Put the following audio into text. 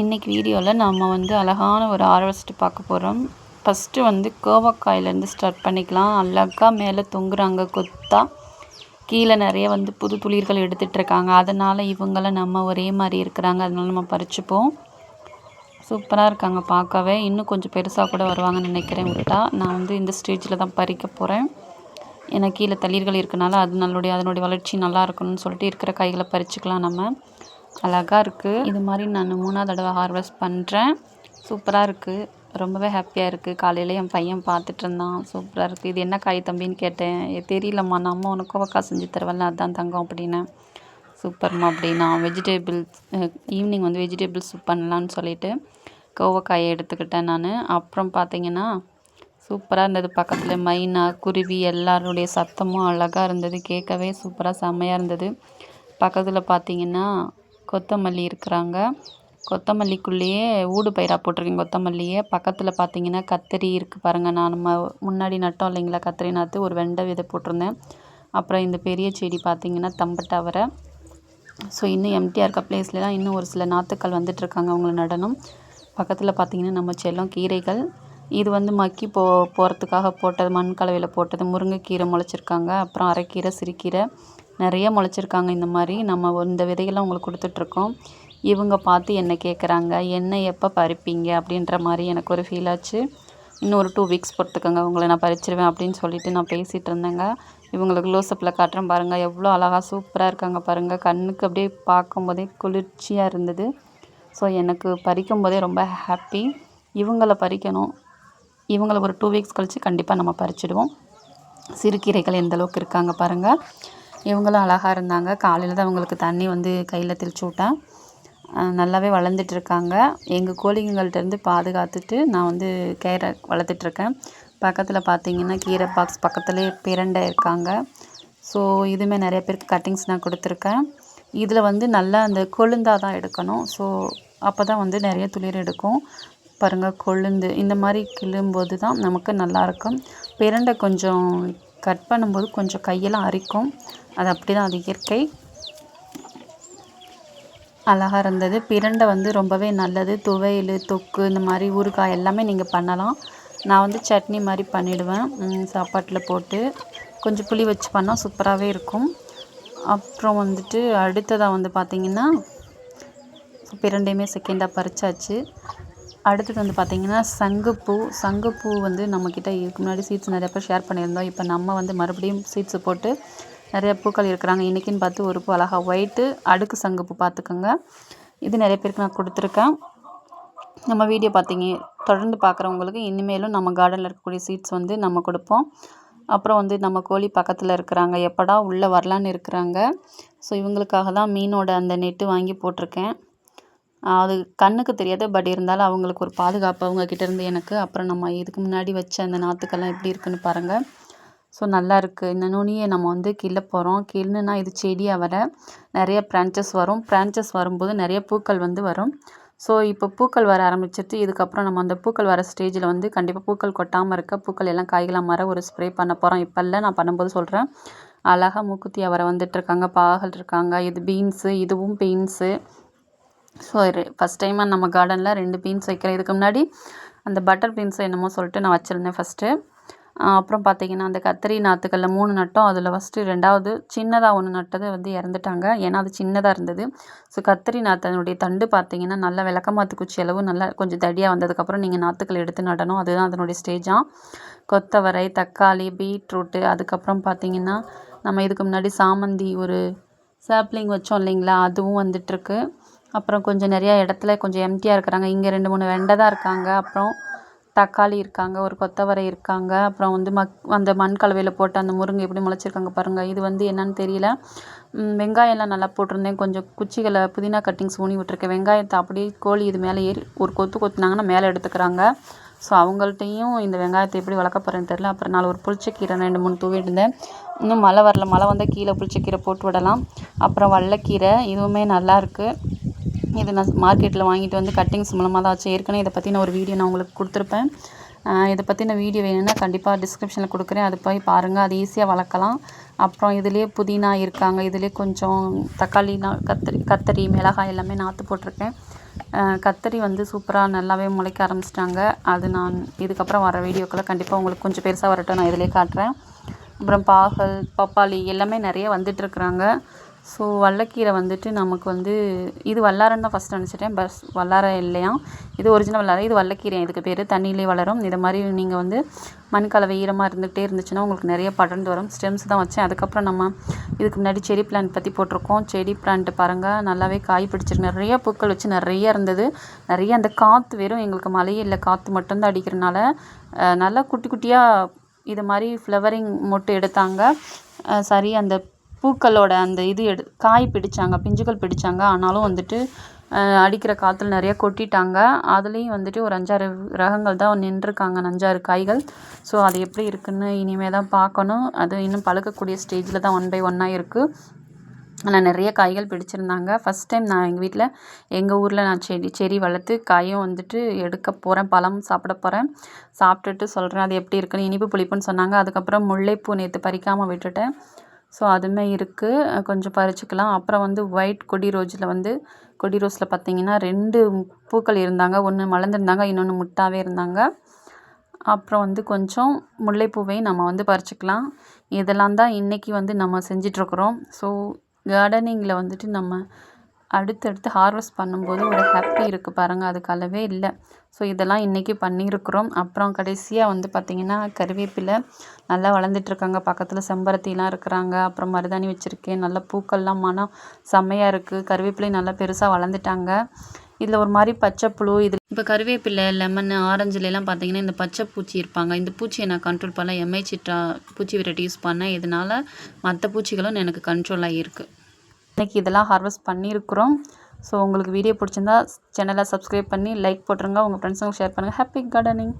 இன்றைக்கி வீடியோவில் நம்ம வந்து அழகான ஒரு ஹார்வெஸ்ட் பார்க்க போகிறோம் ஃபஸ்ட்டு வந்து கோவக்காயிலேருந்து ஸ்டார்ட் பண்ணிக்கலாம். அழகா மேலே தொங்குறாங்க கொத்தா. கீழே நிறைய வந்து புது துளிர்கள் எடுத்துகிட்ருக்காங்க அதனால் இவங்களாம் நம்ம ஒரே மாதிரி இருக்கிறாங்க. அதனால நம்ம பறிச்சுப்போம். சூப்பராக இருக்காங்க பார்க்கவே. இன்னும் கொஞ்சம் பெருசாக கூட வருவாங்கன்னு நினைக்கிறேன் விட்டா நான் வந்து இந்த ஸ்டேஜில் தான் பறிக்க போகிறேன் ஏன்னா கீழே தளிர்கள் இருக்கனால அது நல்லுடைய அதனுடைய வளர்ச்சி நல்லா இருக்கணும்னு சொல்லிட்டு இருக்கிற காய்களை பறிச்சுக்கலாம் நம்ம. அழகாக இருக்குது இது மாதிரி நான் மூணாவது தடவை ஹார்வெஸ்ட் பண்ணுறேன் சூப்பராக இருக்குது ரொம்பவே ஹாப்பியாக இருக்குது காலையில் என் பையன் பார்த்துட்டு இருந்தான். சூப்பராக இருக்குது இது என்ன காய் தம்பின்னு கேட்டேன். தெரியலம்மா. நம்ம உனக்கு கோவக்காய் செஞ்சு தருவல்ல? அதுதான் தங்கம் அப்படின்னேன் சூப்பர்மா அப்படின்னா. வெஜிடேபிள்ஸ் ஈவினிங் வந்து வெஜிடேபிள்ஸ் சூப் பண்ணலான்னு சொல்லிட்டு கோவக்காயை எடுத்துக்கிட்டேன் நான். அப்புறம் பார்த்தீங்கன்னா சூப்பராக இருந்தது பக்கத்தில் மைனா குருவி எல்லாருடைய சத்தமும் அழகாக இருந்தது. கேட்கவே சூப்பராக செம்மையாக இருந்தது. பக்கத்தில் பார்த்தீங்கன்னா கொத்தமல்லி இருக்கிறாங்க. கொத்தமல்லிக்குள்ளேயே ஊடு பயிராக போட்டிருக்கேன் கொத்தமல்லியே. பக்கத்தில் பார்த்தீங்கன்னா கத்திரி இருக்குது பாருங்கள் நான் நம்ம முன்னாடி நட்டோம் இல்லைங்களா கத்திரி நாற்று ஒரு வெண்டை விதை போட்டிருந்தேன் அப்புறம் இந்த பெரிய செடி பார்த்தீங்கன்னா தம்பட்டவரை. ஸோ இன்னும் எம்டியாக இருக்க பிளேஸ்லாம் இன்னும் ஒரு சில நாற்றுக்கள் வந்துட்டுருக்காங்க அவங்கள நடனம். பக்கத்தில் பார்த்தீங்கன்னா நம்ம செல்லம் கீரைகள். இது வந்து மக்கி போ போகிறதுக்காக போட்டது மண் கலவையில் போட்டது முருங்கைக்கீரை முளைச்சிருக்காங்க. அப்புறம் அரைக்கீரை சிறுக்கீரை நிறைய முளைச்சிருக்காங்க இந்த மாதிரி. நம்ம இந்த விதைகள்லாம் உங்களுக்கு கொடுத்துட்ருக்கோம். இவங்க பார்த்து என்ன கேட்குறாங்க என்ன எப்போ பறிப்பீங்க? அப்படின்ற மாதிரி எனக்கு ஒரு ஃபீல் ஆச்சு. இன்னும் ஒரு டூ வீக்ஸ் பொறுத்துக்கோங்க உங்களை நான் பறிச்சிருவேன் அப்படின்னு சொல்லிட்டு நான் பேசிகிட்டு இருந்தேங்க. இவங்களுக்கு க்ளோஸ்அப்பில் காட்டுறேன் பாருங்கள் எவ்வளோ அழகாக சூப்பராக இருக்காங்க பாருங்கள் கண்ணுக்கு அப்படியே பார்க்கும்போதே குளிர்ச்சியாக இருந்தது. ஸோ எனக்கு பறிக்கும் போதே ரொம்ப ஹாப்பி இவங்கள பறிக்கணும். இவங்களை ஒரு டூ வீக்ஸ் கழித்து கண்டிப்பாக நம்ம பறிச்சிடுவோம். சிறுகீரைகள் எந்த அளவுக்கு இருக்காங்க பாருங்கள் இவங்களும் அழகாக இருந்தாங்க. காலையில் தான் அவங்களுக்கு தண்ணி வந்து கையில் தெளிச்சு விட்டேன் நல்லாவே வளர்ந்துட்டு இருக்காங்க. எங்கள் கோழிங்கள்ட்டேருந்து பாதுகாத்துட்டு நான் வந்து கேரை வளர்த்துட்ருக்கேன் பக்கத்தில் பார்த்தீங்கன்னா கீரை பாக்ஸ் பக்கத்துலேயே பிரண்டை இருக்காங்க. ஸோ இதுவுமே நிறைய பேருக்கு கட்டிங்ஸ் நான் கொடுத்துருக்கேன். இதில் வந்து நல்லா அந்த கொழுந்தாக தான் எடுக்கணும். ஸோ அப்போ தான் வந்து நிறைய துளிர் எடுக்கும். பாருங்கள் கொழுந்து. இந்த மாதிரி கிள்ளும்போது தான் நமக்கு நல்லாயிருக்கும் பிரண்டை கொஞ்சம் கட் பண்ணும்போது கொஞ்சம் கையெல்லாம் அரிக்கும். அது அப்படி தான் அது இயற்கை. அழகாக இருந்தது. பிரண்டை வந்து ரொம்பவே நல்லது. துவையல் தொக்கு இந்த மாதிரி ஊறுகாய் எல்லாமே நீங்கள் பண்ணலாம். நான் வந்து சட்னி மாதிரி பண்ணிவிடுவேன் சாப்பாட்டில் போட்டு கொஞ்சம் புளி வச்சு பண்ணால் சூப்பராகவே இருக்கும். அப்புறம் வந்துட்டு அடுத்ததாக வந்து பார்த்திங்கன்னா பிரண்டையுமே செகண்டாக பறிச்சாச்சு. அடுத்தது வந்து பார்த்திங்கன்னா சங்குப்பூ. சங்குப்பூ வந்து நம்மக்கிட்ட இதுக்கு முன்னாடி சீட்ஸ் நிறையா பேர் ஷேர் பண்ணியிருந்தோம். இப்போ நம்ம வந்து மறுபடியும் சீட்ஸு போட்டு நிறைய பூக்கள் இருக்கிறாங்க. இன்றைக்கின்னு பார்த்து ஒரு பூ அழகாக ஒயிட்டு அடுக்கு சங்குப்பூ பார்த்துக்கோங்க. இது நிறைய பேருக்கு நான் கொடுத்துருக்கேன். நம்ம வீடியோ பார்த்தீங்க தொடர்ந்து பார்க்குறவங்களுக்கு இனிமேலும் நம்ம கார்டனில் இருக்கக்கூடிய சீட்ஸ் வந்து நம்ம கொடுப்போம். அப்புறம் வந்து நம்ம கோழி பக்கத்தில் இருக்கிறாங்க. எப்படா உள்ளே வரலான்னு இருக்கிறாங்க. ஸோ இவங்களுக்காக தான் மீனோட அந்த நெட்டு வாங்கி போட்டிருக்கேன். அது கண்ணுக்கு தெரியாது. பட் இருந்தாலும் அவங்களுக்கு ஒரு பாதுகாப்பு அவங்க இருந்து எனக்கு. அப்புறம் நம்ம இதுக்கு முன்னாடி வச்ச அந்த நாற்றுக்கெல்லாம் எப்படி இருக்குன்னு பாருங்கள் ஸோ நல்லா இருக்குது இந்த நுனியை நம்ம வந்து கிள்ள போகிறோம் கிள்ளுனா இது செடியாக வர நிறைய பிரான்ச்சஸ் வரும். பிரான்ச்சஸ் வரும்போது நிறைய பூக்கள் வந்து வரும். ஸோ இப்போ பூக்கள் வர ஆரம்பிச்சிட்டு இதுக்கப்புறம் நம்ம அந்த பூக்கள் வர ஸ்டேஜில் வந்து கண்டிப்பாக பூக்கள் கொட்டாமல் இருக்க பூக்கள் எல்லாம் காய்களாக மர ஒரு ஸ்ப்ரே பண்ண போகிறோம் இப்போ இல்லை நான் பண்ணும்போது சொல்கிறேன் அழகாக மூக்குத்தி அவரை வந்துட்டுருக்காங்க பாகல் இருக்காங்க. இது பீன்ஸு இதுவும் பீன்ஸு ஸோ ஃபஸ்ட் டைமாக நம்ம கார்டனில் ரெண்டு பீன்ஸ் வைக்கிறேன். இதுக்கு முன்னாடி அந்த பட்டர் பீன்ஸ் என்னமோ சொல்லிட்டு நான் வச்சுருந்தேன் ஃபஸ்ட்டு அப்புறம் பார்த்தீங்கன்னா அந்த கத்திரி நாற்றுக்கல்ல மூணு நட்டோம் அதில் ஃபஸ்ட்டு ரெண்டாவது சின்னதாக ஒன்று நட்டது வந்து இறந்துட்டாங்க. ஏன்னா அது சின்னதாக இருந்தது. ஸோ கத்திரி நாற்றனுடைய தண்டு பார்த்திங்கன்னா நல்லா விளக்கமாத்து குச்சி அளவு நல்லா கொஞ்சம் தடியாக வந்ததுக்கப்புறம் நீங்கள் நாற்றுக்கள் எடுத்து நடணும். அதுதான் அதனுடைய ஸ்டேஜாக கொத்தவரை தக்காளி பீட்ரூட்டு அதுக்கப்புறம் பார்த்தீங்கன்னா நம்ம இதுக்கு முன்னாடி சாமந்தி ஒரு சாப்ளிங் வச்சோம் இல்லைங்களா? அதுவும் வந்துட்டுருக்கு. அப்புறம் கொஞ்சம் நிறையா இடத்துல கொஞ்சம் எம்டியாக இருக்கிறாங்க. இங்கே ரெண்டு மூணு வெண்டை தான் இருக்காங்க. அப்புறம் தக்காளி இருக்காங்க. ஒரு கொத்தவரை இருக்காங்க. அப்புறம் வந்து மக் அந்த மண் கலவையில் போட்டு அந்த முருங்கை எப்படி முளைச்சிருக்காங்க பாருங்கள் இது வந்து என்னன்னு தெரியல. வெங்காயம்லாம் நல்லா போட்டிருந்தேன். கொஞ்சம் குச்சிகளை புதினா கட்டிங்ஸ் ஊனி விட்டுருக்கேன். வெங்காயத்தை அப்படியே கோழி இது மேலே ஏறி ஒரு கொத்து கொத்துனாங்கன்னா மேலே எடுத்துக்கிறாங்க. ஸோ அவங்கள்ட்டையும் இந்த வெங்காயத்தை எப்படி வளர்க்க போகிறேன்னு தெரில அப்புறம் நாலு ஒரு புளிச்சக்கீரை ரெண்டு மூணு தூவிட்டு இருந்தேன். இன்னும் மழை வரல. மழை வந்தால் கீழே புளிச்சக்கீரை போட்டு விடலாம். அப்புறம் வல்லக்கீரை இதுவுமே நல்லாயிருக்கு இது நான் மார்க்கெட்டில் வாங்கிட்டு வந்து கட்டிங்ஸ் மூலமாக தான் வச்சு ஏற்கனவே இதை பற்றின ஒரு வீடியோ நான் உங்களுக்கு கொடுத்துருப்பேன். இதை பற்றின வீடியோ வேணும்னா கண்டிப்பாக டிஸ்கிரிப்ஷனில் கொடுக்குறேன். அது போய் பாருங்கள் அது ஈஸியாக வளர்க்கலாம். அப்புறம் இதுலேயே புதினா இருக்காங்க இதுலேயே கொஞ்சம் தக்காளி நா- கத்திரி கத்தரி மிளகாய் எல்லாமே நாற்று போட்டிருக்கேன். கத்தரி வந்து சூப்பராக நல்லாவே முளைக்க ஆரம்பிச்சிட்டாங்க. அது நான் இதுக்கப்புறம் வர வீடியோக்களை கண்டிப்பாக உங்களுக்கு கொஞ்சம் பெருசாக வரட்டும் நான் இதிலே காட்டுறேன். அப்புறம் பாகல் பப்பாளி எல்லாமே நிறைய வந்துட்டுருக்குறாங்க ஸோ வல்லக்கீரை வந்துட்டு நமக்கு வந்து இது வல்லாரன்னு தான் ஃபஸ்ட் நினச்சிட்டேன். பஸ் வல்லார இல்லையா? இது ஒரிஜினல் வல்லார. இது வல்லக்கீரை இதுக்கு பேர் தண்ணியிலே வளரும். இதை மாதிரி நீங்கள் வந்து மண் கலவை ஈரமாக இருந்துகிட்டே இருந்துச்சுன்னா உங்களுக்கு நிறைய படர்ந்து வரும். ஸ்டெம்ஸ் தான் வச்சேன். அதுக்கப்புறம் நம்ம இதுக்கு முன்னாடி செடி பிளான்ட் பற்றி போட்டிருக்கோம். செடி பிளான்ட் பாருங்கள் நல்லாவே காய் பிடிச்சிருக்கு. நிறைய பூக்கள் வச்சு நிறைய இருந்தது. நிறைய அந்த காற்று வெறும் எங்களுக்கு மழையே இல்லை. காற்று மட்டும்தான் அடிக்கிறனால நல்லா குட்டி குட்டியாக இது மாதிரி ஃப்ளவரிங் மொட்டு எடுத்தாங்க. சரி அந்த பூக்களோட அந்த இது எடு காய் பிடிச்சாங்க பிஞ்சுகள் பிடிச்சாங்க. ஆனாலும் வந்துட்டு அடிக்கிற காற்றுல நிறைய கொட்டிட்டாங்க. அதுலேயும் வந்துட்டு ஒரு அஞ்சாறு ரகங்கள் தான் நின்றுருக்காங்க அஞ்சாறு காய்கள். ஸோ அது எப்படி இருக்குன்னு இனிமேல் தான் பார்க்கணும். அது இன்னும் பழுக்கக்கூடிய ஸ்டேஜில் தான் ஒன் பை ஒன்னாக இருக்குது ஆனால் நிறைய காய்கள் பிடிச்சிருந்தாங்க. ஃபஸ்ட் டைம் நான் எங்கள் வீட்டில் எங்கள் ஊரில் நான் செடி செடி வளர்த்து காயும் வந்துட்டு எடுக்க போகிறேன் பழம் சாப்பிட போகிறேன் சாப்பிட்டுட்டு சொல்கிறேன் அது எப்படி இருக்குன்னு இனிப்பு புளிப்புன்னு சொன்னாங்க. அதுக்கப்புறம் முல்லைப்பூ நேற்று பறிக்காமல் விட்டுட்டேன். ஸோ அதுவுமே இருக்குது கொஞ்சம் பறிச்சுக்கலாம். அப்புறம் வந்து ஒயிட் கொடி ரோஸில் வந்து கொடி ரோஸில் பார்த்தீங்கன்னா ரெண்டு பூக்கள் இருந்தாங்க. ஒன்று மலர்ந்துருந்தாங்க இன்னொன்று முட்டாவே இருந்தாங்க. அப்புறம் வந்து கொஞ்சம் முல்லைப்பூவையும் நம்ம வந்து பறிச்சுக்கலாம். இதெல்லாம் தான் இன்றைக்கி வந்து நம்ம செஞ்சிட்ருக்குறோம் ஸோ கார்டனிங்கில் வந்துட்டு நம்ம அடுத்தடுத்து ஹார்வெஸ்ட் பண்ணும்போது ஒரு ஹாப்பி இருக்குது பாருங்கள் அதுக்கு அளவே இல்லை. ஸோ இதெல்லாம் இன்றைக்கி பண்ணியிருக்கிறோம் அப்புறம் கடைசியாக வந்து பார்த்திங்கன்னா கருவேப்பிலை நல்லா வளர்ந்துட்டுருக்காங்க. பக்கத்தில் செம்பருத்திலாம் இருக்கிறாங்க. அப்புறம் மருதாணி வச்சுருக்கேன். நல்ல பூக்கள்லாம் மனம் செம்மையாக இருக்குது கருவேப்பிலை நல்லா பெருசாக வளர்ந்துட்டாங்க. இதில் ஒரு மாதிரி பச்சை புழு இது இப்போ கருவேப்பிலை லெமன் ஆரஞ்சுலலாம் பார்த்தீங்கன்னா இந்த பச்சை பூச்சி இருப்பாங்க. இந்த பூச்சியை நான் கண்ட்ரோல் பண்ண எம்ஐ சிட்டா பூச்சி வெரைட்டி யூஸ் பண்ணேன் இதனால் மற்ற பூச்சிகளும் எனக்கு கண்ட்ரோல் ஆகியிருக்கு இன்றைக்கி இதெல்லாம் ஹார்வெஸ்ட் பண்ணியிருக்கிறோம். ஸோ உங்களுக்கு வீடியோ பிடிச்சிருந்தா சேனலை சப்ஸ்கிரைப் பண்ணி லைக் போட்டுருங்க. உங்கள் ஃப்ரெண்ட்ஸுங்களுக்கு ஷேர் பண்ணுங்கள் ஹாப்பி கார்டனிங்